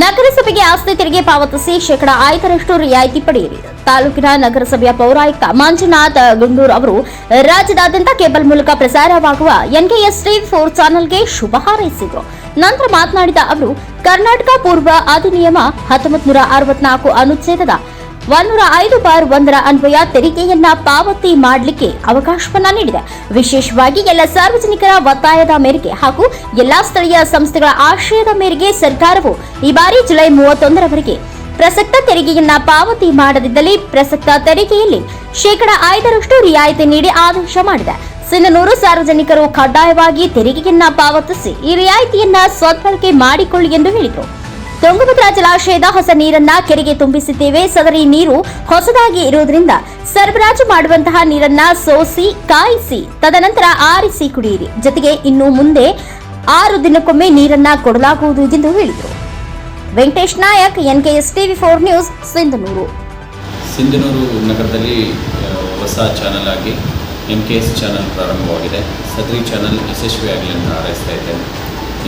ನಗರಸಭೆಗೆ ಆಸ್ತಿ ತೆರಿಗೆ ಪಾವತಿಸಿ ಶೇಕಡಾ ಐದರಷ್ಟು ರಿಯಾಯಿತಿ ಪಡೆಯಿರಿ. ತಾಲೂಕಿನ ನಗರಸಭೆಯ ಪೌರಾಯುಕ್ತ ಮಂಜುನಾಥ್ ಗುಂಡೂರ್ ಅವರು, ರಾಜ್ಯದಾದ್ಯಂತ ಕೇಬಲ್ ಮೂಲಕ ಪ್ರಸಾರವಾಗುವ ಎನ್ಕೆಎಸ್ ಟಿ ಫೋರ್ ಚಾನೆಲ್ಗೆ ಶುಭ ಹಾರೈಸಿದರು. ನಂತರ ಮಾತನಾಡಿದ ಅವರು, ಕರ್ನಾಟಕ ಪೂರ್ವ ಅಧಿನಿಯಮ ಹತ್ತೊಂಬತ್ತು ನೂರ ಅರವತ್ನಾಲ್ಕು ಅನುಚ್ಛೇದದ ಒಂದೂರ ಐದು ಬಾರ್ ಒಂದರ ಅನ್ವಯ ತೆರಿಗೆಯನ್ನ ಪಾವತಿ ಮಾಡಲಿಕ್ಕೆ ಅವಕಾಶವನ್ನ ನೀಡಿದೆ. ವಿಶೇಷವಾಗಿ ಎಲ್ಲ ಸಾರ್ವಜನಿಕರ ಒತ್ತಾಯದ ಮೇರೆಗೆ ಹಾಗೂ ಎಲ್ಲಾ ಸ್ಥಳೀಯ ಸಂಸ್ಥೆಗಳ ಆಶ್ರಯದ ಮೇರೆಗೆ ಸರ್ಕಾರವು ಈ ಬಾರಿ ಜುಲೈ ಮೂವತ್ತೊಂದರವರೆಗೆ ಪ್ರಸಕ್ತ ತೆರಿಗೆಯನ್ನ ಪಾವತಿ ಮಾಡದಿದ್ದಲ್ಲಿ ಪ್ರಸಕ್ತ ತೆರಿಗೆಯಲ್ಲಿ ಶೇಕಡ ಐದರಷ್ಟು ರಿಯಾಯಿತಿ ನೀಡಿ ಆದೇಶ ಮಾಡಿದೆ. ಸಿನ್ನನೂರು ಸಾರ್ವಜನಿಕರು ಕಡ್ಡಾಯವಾಗಿ ತೆರಿಗೆಯನ್ನ ಪಾವತಿಸಿ ಈ ರಿಯಾಯಿತಿಯನ್ನ ಸದ್ಬಳಕೆ ಮಾಡಿಕೊಳ್ಳಿ ಎಂದು ಹೇಳಿದರು. ತುಂಗಭದ್ರಾ ಜಲಾಶಯದ ಹೊಸ ನೀರನ್ನ ಕೆರೆಗೆ ತುಂಬಿಸಿದ್ದೇವೆ. ಸದರಿ ನೀರು ಹೊಸದಾಗಿ ಇರುವುದರಿಂದ ಸರಬರಾಜು ಮಾಡುವಂತಹ ನೀರನ್ನ ಸೋಸಿ, ಕಾಯಿಸಿ, ತದನಂತರ ಆರಿಸಿ ಕುಡಿಯಿರಿ. ಜೊತೆಗೆ ಇನ್ನು ಮುಂದೆ ಆರು ದಿನಕ್ಕೊಮ್ಮೆ ನೀರನ್ನ ಕೊಡಲಾಗುವುದು ಎಂದು ಹೇಳಿದರು. Venkatesh Nayak, NKS TV four news, Sindhanur. Sindhanur ನಗರದಲ್ಲಿ ಹೊಸ ಚಾನಲ್ ಆಗಿ ಎನ್ ಕೆ ಎಸ್ ಚಾನಲ್ ಪ್ರಾರಂಭವಾಗಿದೆ. ಸದರಿ ಚಾನಲ್ ಯಶಸ್ವಿಯಾಗಲಿ ಅಂತ ಹಾರೈಸ್ತಾ ಇದ್ದೇನೆ.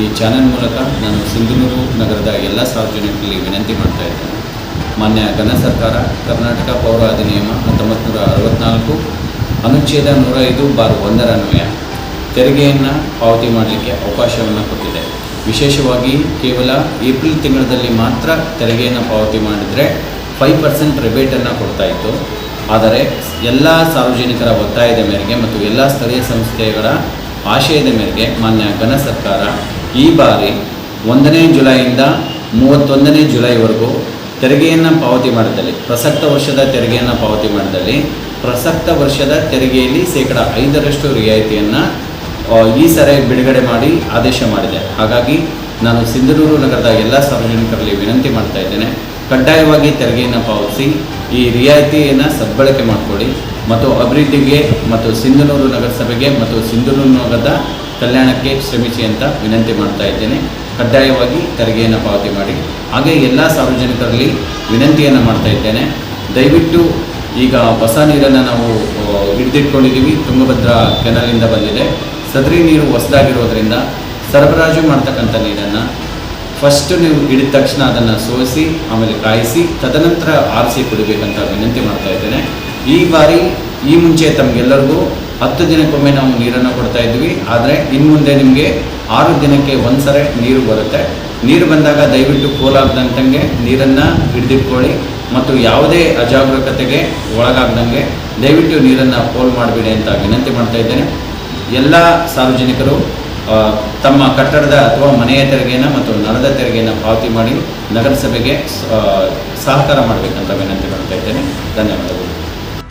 ಈ ಚಾನಲ್ ಮೂಲಕ ನಾನು ಸಿಂಧನೂರು ನಗರದ ಎಲ್ಲ ಸಾರ್ವಜನಿಕರಲ್ಲಿ ವಿನಂತಿ ಮಾಡ್ತಾ ಇದ್ದೇನೆ. ಮಾನ್ಯ ಘನ ಸರ್ಕಾರ, ಕರ್ನಾಟಕ ಪೌರ ಅಧಿನಿಯಮ ಹತ್ತೊಂಬತ್ತು ನೂರ ಅರವತ್ತ್ನಾಲ್ಕು ಅನುಚ್ಛೇದ ನೂರ ಐದು ಬಾರ್ ಒಂದರ ಅನ್ವಯ. ತೆರಿಗೆಯನ್ನು ಪಾವತಿ ಮಾಡಲಿಕ್ಕೆ ಅವಕಾಶವನ್ನು ಕೊಟ್ಟಿದೆ. ವಿಶೇಷವಾಗಿ ಕೇವಲ ಏಪ್ರಿಲ್ ತಿಂಗಳಲ್ಲಿ ಮಾತ್ರ ತೆರಿಗೆಯನ್ನು ಪಾವತಿ ಮಾಡಿದರೆ ಫೈವ್ ಪರ್ಸೆಂಟ್ ರಿಬೇಟನ್ನು ಕೊಡ್ತಾ ಇತ್ತು. ಆದರೆ ಎಲ್ಲ ಸಾರ್ವಜನಿಕರ ಒತ್ತಾಯದ ಮೇರೆಗೆ ಮತ್ತು ಎಲ್ಲ ಸ್ಥಳೀಯ ಸಂಸ್ಥೆಗಳ ಆಶಯದ ಮೇರೆಗೆ ಮಾನ್ಯ ಘನ ಸರ್ಕಾರ ಈ ಬಾರಿ ಒಂದನೇ ಜುಲೈಯಿಂದ ಮೂವತ್ತೊಂದನೇ ಜುಲೈವರೆಗೂ ತೆರಿಗೆಯನ್ನು ಪಾವತಿ ಮಾಡಿದಲ್ಲಿ, ಪ್ರಸಕ್ತ ವರ್ಷದ ತೆರಿಗೆಯನ್ನು ಪಾವತಿ ಮಾಡಿದಲ್ಲಿ, ಪ್ರಸಕ್ತ ವರ್ಷದ ತೆರಿಗೆಯಲ್ಲಿ ಶೇಕಡ ಐದರಷ್ಟು ರಿಯಾಯಿತಿಯನ್ನು ಈ ಸರಿ ಬಿಡುಗಡೆ ಮಾಡಿ ಆದೇಶ ಮಾಡಿದೆ. ಹಾಗಾಗಿ ನಾನು ಸಿಂಧನೂರು ನಗರದ ಎಲ್ಲ ಸಾರ್ವಜನಿಕರಲ್ಲಿ ವಿನಂತಿ ಮಾಡ್ತಾ ಇದ್ದೇನೆ, ಕಡ್ಡಾಯವಾಗಿ ತೆರಿಗೆಯನ್ನು ಪಾವತಿಸಿ, ಈ ರಿಯಾಯಿತಿಯನ್ನು ಸದ್ಬಳಕೆ ಮಾಡಿಕೊಳ್ಳಿ. ಮತ್ತು ಅಭಿವೃದ್ಧಿಗೆ ಮತ್ತು ಸಿಂಧನೂರು ನಗರಸಭೆಗೆ ಮತ್ತು ಸಿಂಧನೂರು ನಗರದ ಕಲ್ಯಾಣಕ್ಕೆ ಶ್ರಮಿಸಿ ಅಂತ ವಿನಂತಿ ಮಾಡ್ತಾ ಇದ್ದೇನೆ. ಕಡ್ಡಾಯವಾಗಿ ತೆರಿಗೆಯನ್ನು ಪಾವತಿ ಮಾಡಿ. ಹಾಗೆ ಎಲ್ಲ ಸಾರ್ವಜನಿಕರಲ್ಲಿ ವಿನಂತಿಯನ್ನು ಮಾಡ್ತಾ ಇದ್ದೇನೆ. ದಯವಿಟ್ಟು ಈಗ ಹೊಸ ನೀರನ್ನು ನಾವು ಹಿಡಿದಿಟ್ಕೊಂಡಿದ್ದೀವಿ. ತುಂಗಭದ್ರಾ ಕೆನಲಿಂದ ಬಂದಿದೆ. ಸದರಿ ನೀರು ಹೊಸದಾಗಿರೋದ್ರಿಂದ ಸರಬರಾಜು ಮಾಡ್ತಕ್ಕಂಥ ನೀರನ್ನು ಫಸ್ಟ್ ನೀವು ಹಿಡಿದ ತಕ್ಷಣ ಅದನ್ನು ಸೋಸಿ, ಆಮೇಲೆ ಕಾಯಿಸಿ, ತದನಂತರ ಆರಿಸಿ ಕುಡಿಬೇಕಂತ ವಿನಂತಿ ಮಾಡ್ತಾ ಇದ್ದೇನೆ. ಈ ಬಾರಿ ಈ ಮುಂಚೆ ತಮಗೆಲ್ಲರಿಗೂ ಹತ್ತು ದಿನಕ್ಕೊಮ್ಮೆ ನಾವು ನೀರನ್ನು ಕೊಡ್ತಾ ಇದ್ವಿ. ಆದರೆ ಇನ್ನು ಮುಂದೆ ನಿಮಗೆ ಆರು ದಿನಕ್ಕೆ ಒಂದ್ಸರಿ ನೀರು ಬರುತ್ತೆ. ನೀರು ಬಂದಾಗ ದಯವಿಟ್ಟು ಪೋಲಾಗ್ದಂತಂಗೆ ನೀರನ್ನು ಹಿಡಿದಿಟ್ಕೊಳ್ಳಿ ಮತ್ತು ಯಾವುದೇ ಅಜಾಗರೂಕತೆಗೆ ಒಳಗಾಗ್ದಂಗೆ ದಯವಿಟ್ಟು ನೀರನ್ನು ಪೋಲ್ ಮಾಡಬೇಡಿ ಅಂತ ವಿನಂತಿ ಮಾಡ್ತಾ ಇದ್ದೇನೆ. ಎಲ್ಲ ಸಾರ್ವಜನಿಕರು ತಮ್ಮ ಕಟ್ಟಡದ ಅಥವಾ ಮನೆಯ ತೆರಿಗೆಯನ್ನು ಮತ್ತು ನರದ ತೆರಿಗೆಯನ್ನು ಪಾವತಿ ಮಾಡಿ ನಗರಸಭೆಗೆ ಸಹಕಾರ ಮಾಡಬೇಕಂತ ವಿನಂತಿ ಮಾಡ್ತಾ ಇದ್ದೇನೆ. ಧನ್ಯವಾದಗಳು.